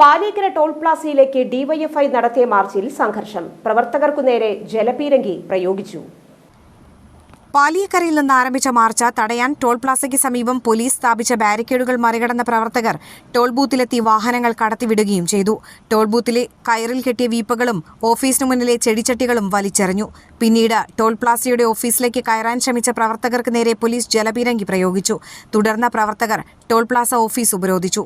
Palekkara toll പ്ലാസയിലേക്ക് DYFI നടത്തിയ മാർച്ചിൽ സംഘർഷം. പ്രവർത്തകർക്കു നേരെ ജലപീരങ്കി പ്രയോഗിച്ചു. പാലിയക്കരയിൽ നിന്ന് ആരംഭിച്ച മാർച്ച് തടയാൻ ടോൾ പ്ലാസയ്ക്ക് സമീപം പോലീസ് സ്ഥാപിച്ച ബാരിക്കേഡുകൾ മറികടന്ന പ്രവർത്തകർ ടോൾ ബൂത്തിലെത്തി വാഹനങ്ങൾ കടത്തിവിടുകയും ചെയ്തു. ടോൾ ബൂത്തിലെ കയറിൽ കെട്ടിയ വീപ്പകളും ഓഫീസിനു മുന്നിലെ ചെടിച്ചട്ടികളും വലിച്ചെറിഞ്ഞു. പിന്നീട് ടോൾ പ്ലാസയുടെ ഓഫീസിലേക്ക് കയറാൻ ശ്രമിച്ച പ്രവർത്തകർക്ക് നേരെ പോലീസ് ജലപീരങ്കി പ്രയോഗിച്ചു. തുടർന്ന് പ്രവർത്തകർ ടോൾ പ്ലാസ ഓഫീസ് ഉപരോധിച്ചു.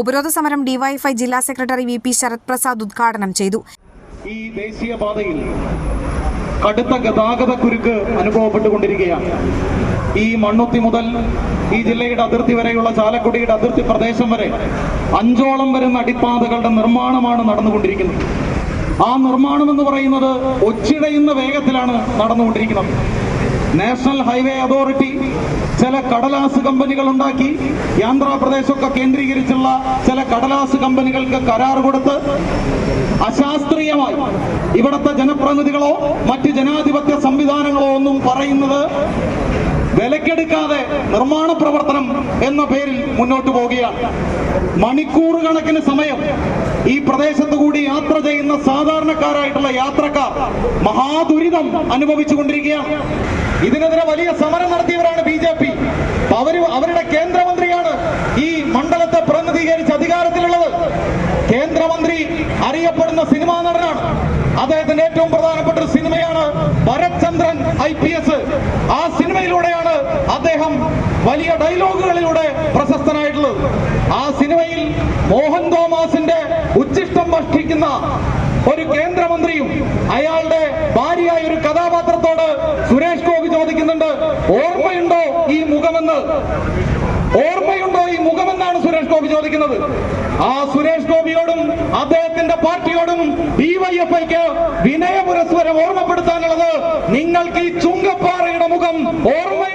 ഉപരോധ സമരം ഡിവൈഎഫ്ഐ ജില്ലാ secretary V P Sharath Prasad ഉദ്ഘാടനം ചെയ്തു. ഈ ദേശീയപാതയിൽ കടുത്ത ഗതാഗത കുരുക്ക് അനുഭവപ്പെട്ടുകൊണ്ടിരിക്കുകയാണ്. ഈ മണ്ണുത്തി മുതൽ ഈ ജില്ലയുടെ അതിർത്തി വരെയുള്ള ചാലക്കുടിയുടെ അതിർത്തി പ്രദേശം വരെ അഞ്ചോളം വരുന്ന അടിപ്പാതകളുടെ നിർമ്മാണമാണ് നടന്നുകൊണ്ടിരിക്കുന്നത്. ആ നിർമ്മാണം എന്ന് പറയുന്നത് ഒച്ചിടയുന്ന വേഗത്തിലാണ് നടന്നുകൊണ്ടിരിക്കുന്നത്. നാഷണൽ ഹൈവേ അതോറിറ്റി ചില കടലാസ് കമ്പനികൾ ഉണ്ടാക്കി. ആന്ധ്രാപ്രദേശൊക്കെ കേന്ദ്രീകരിച്ചുള്ള ചില കടലാസ് കമ്പനികൾക്ക് കരാർ കൊടുത്ത് അശാസ്ത്രീയമായി ഇവിടുത്തെ ജനപ്രതിനിധികളോ മറ്റ് ജനാധിപത്യ സംവിധാനങ്ങളോ ഒന്നും പറയുന്നത് വിലക്കെടുക്കാതെ നിർമ്മാണ പ്രവർത്തനം എന്ന പേരിൽ മുന്നോട്ട് പോവുകയാണ്. മണിക്കൂർ കണക്കിന് സമയം ഈ പ്രദേശത്ത് കൂടി യാത്ര ചെയ്യുന്ന സാധാരണക്കാരായിട്ടുള്ള യാത്രക്കാർ മഹാദുരിതം അനുഭവിച്ചു കൊണ്ടിരിക്കുകയാണ്. ഇതിനെതിരെ വലിയ സമരം നടത്തിയവരാണ് ബി ജെ പി. അവർ അവരുടെ കേന്ദ്രമന്ത്രിയാണ് ഈ മണ്ഡലത്തെ പ്രതിനിധീകരിച്ച് അധികാരത്തിലുള്ളത്. കേന്ദ്രമന്ത്രി അറിയപ്പെടുന്ന സിനിമാ നടനാണ്. അദ്ദേഹത്തിന്റെ ഏറ്റവും പ്രധാനപ്പെട്ട ഒരു സിനിമയാണ് ഭരത്ചന്ദ്രൻ ഐ പി അദ്ദേഹം വലിയ ഡയലോഗുകളിലൂടെ പ്രശസ്തനായിട്ടുള്ളത്. ആ സിനിമയിൽ മോഹൻ തോമസിന്റെ ഉച്ചിഷ്ടം ഭക്ഷിക്കുന്ന ഒരു കേന്ദ്രമന്ത്രിയും അയാളുടെ ഭാര്യയായ ഒരു കഥാപാത്രത്തോട് സുരേഷ് ഗോപി ചോദിക്കുന്നുണ്ട് ഓർമ്മയുണ്ടോ ഈ മുഖമെന്ന്? ഓർമ്മയുണ്ടോ ഈ മുഖമെന്നാണ് സുരേഷ് ഗോപി ചോദിക്കുന്നത്. ആ സുരേഷ് ഗോപിയോടും അദ്ദേഹത്തിന്റെ പാർട്ടിയോടും ഡിവൈഎഫ്ഐക്ക് വിനയ വിനയപുരസ്വരം ഓർമ്മപ്പെടുത്താനുള്ളത് നിങ്ങൾക്ക് ഈ ചുങ്കപ്പാറയുടെ മുഖം എന്നാണ്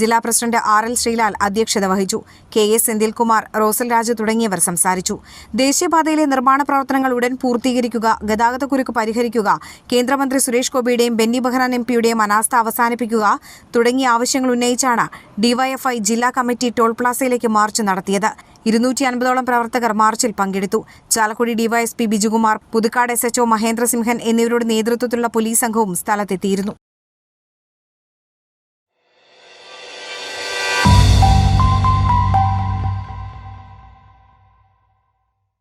ജില്ലാ പ്രസിഡന്റ് ആർ എൽ ശ്രീലാൽ അധ്യക്ഷത വഹിച്ചു. കെ എസ് സെന്തിൽകുമാർ റോസൽ രാജു തുടങ്ങിയവർ സംസാരിച്ചു. ദേശീയപാതയിലെ നിർമ്മാണ പ്രവർത്തനങ്ങൾ ഉടൻ പൂർത്തീകരിക്കുക ഗതാഗതക്കുരുക്ക് പരിഹരിക്കുക കേന്ദ്രമന്ത്രി സുരേഷ് ഗോപിയുടെയും ബെന്നി ബെഹ്റാൻ എം പിയുടെയും അനാസ്ഥ അവസാനിപ്പിക്കുക തുടങ്ങിയ ആവശ്യങ്ങൾ ഉന്നയിച്ചാണ് ഡിവൈഎഫ്ഐ ജില്ലാ കമ്മിറ്റി ടോൾ പ്ലാസയിലേക്ക് മാർച്ച് നടത്തിയത്. ഇരുന്നൂറ്റി അൻപതോളം പ്രവർത്തകർ മാർച്ചിൽ പങ്കെടുത്തു. Chalakudy DYSP Bijukumar Puthukkad S HO Mahendrasimhan എന്നിവരുടെ നേതൃത്വത്തിലുള്ള പോലീസ് സംഘവും സ്ഥലത്തെത്തിയിരുന്നു.